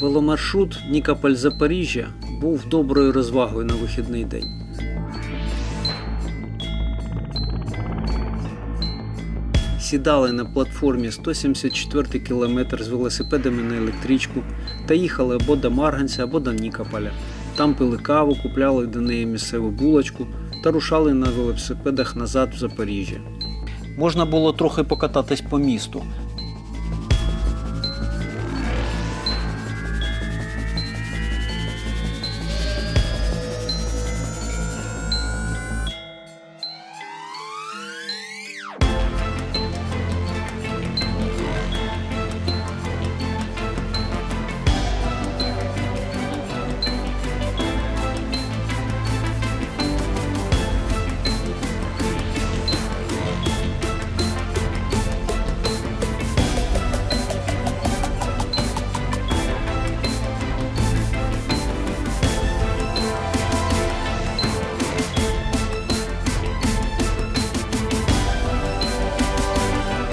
Веломаршрут Нікополь Запоріжжя був доброю розвагою на вихідний день. Сідали на платформі 174 кілометр з велосипедами на електричку та їхали або до Марганця, або до Нікополя. Там пили каву, купляли до неї місцеву булочку та рушали на велосипедах назад в Запоріжжя. Можна було трохи покататись по місту.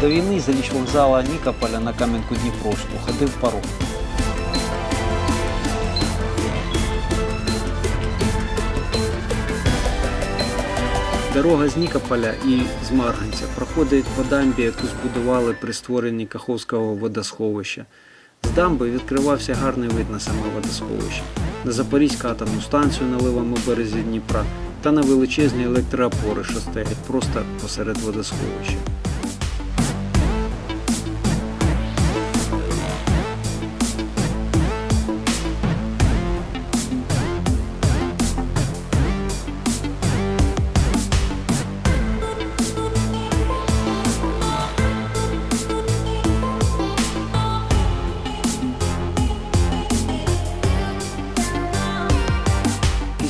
До війни за ліч вокзала Нікополя на Кам'янку Дніпровську ходив паром. Дорога з Нікополя і з Марганця проходить по дамбі, яку збудували при створенні Каховського водосховища. З дамби відкривався гарний вид на саме водосховище, на Запорізьку атомну станцію на левому березі Дніпра та на величезні електроопори, що стоять просто посеред водосховища.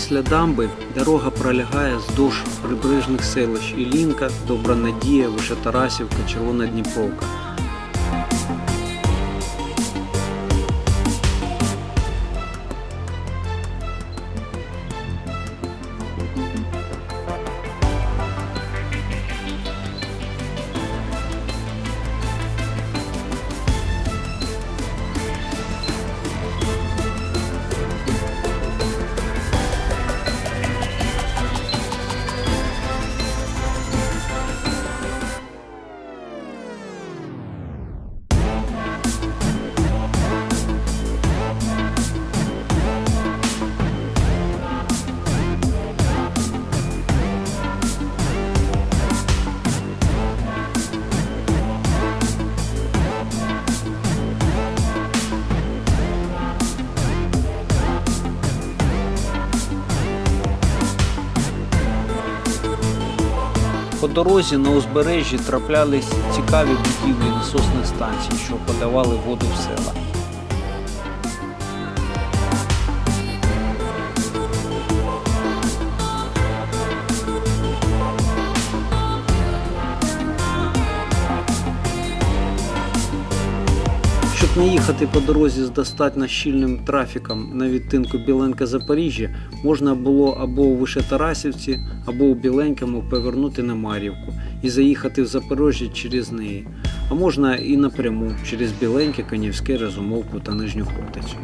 Після дамби дорога пролягає вздовж прибережних селищ Ілінка, Добра Надія, Вишетарасівка, Червона Дніпровка. По дорозі на узбережжі траплялись цікаві будівлі насосних станцій, що подавали воду в села. Не їхати по дорозі з достатньо щільним трафіком на відтинку Біленка-Запоріжжя, можна було або у Вишетарасівці, або у Біленькому повернути на Мар'ївку і заїхати в Запоріжжя через неї. А можна і напряму через Біленьке, Канівське, Разумовку та Нижню Хортицю.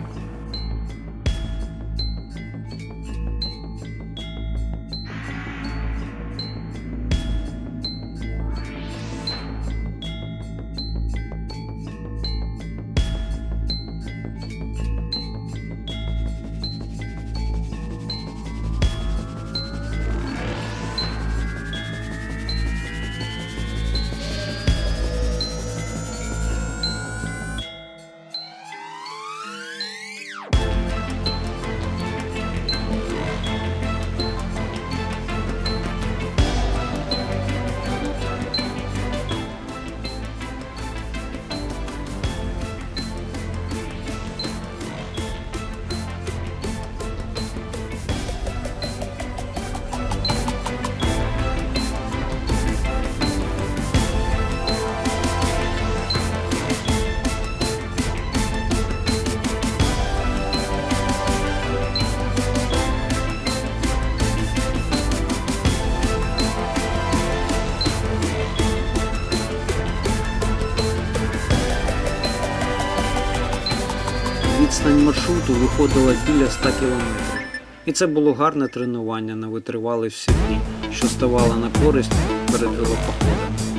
Відстань маршруту виходила біля 100 кілометрів. І це було гарне тренування на витривалість в седлі, що ставало на користь перед велопоходами.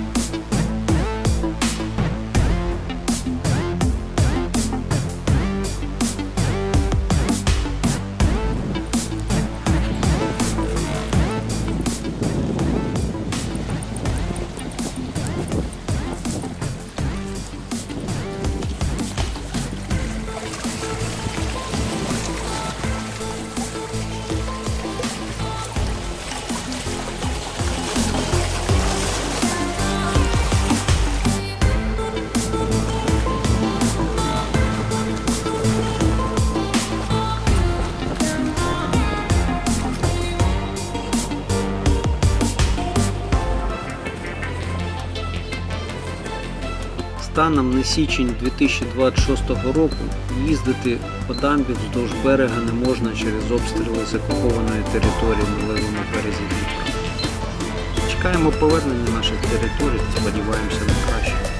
Станом на січень 2026 року їздити по дамбі вздовж берега не можна через обстріли з окупованої території на левому березі Дніпра. Чекаємо повернення наших територій, сподіваємося на краще.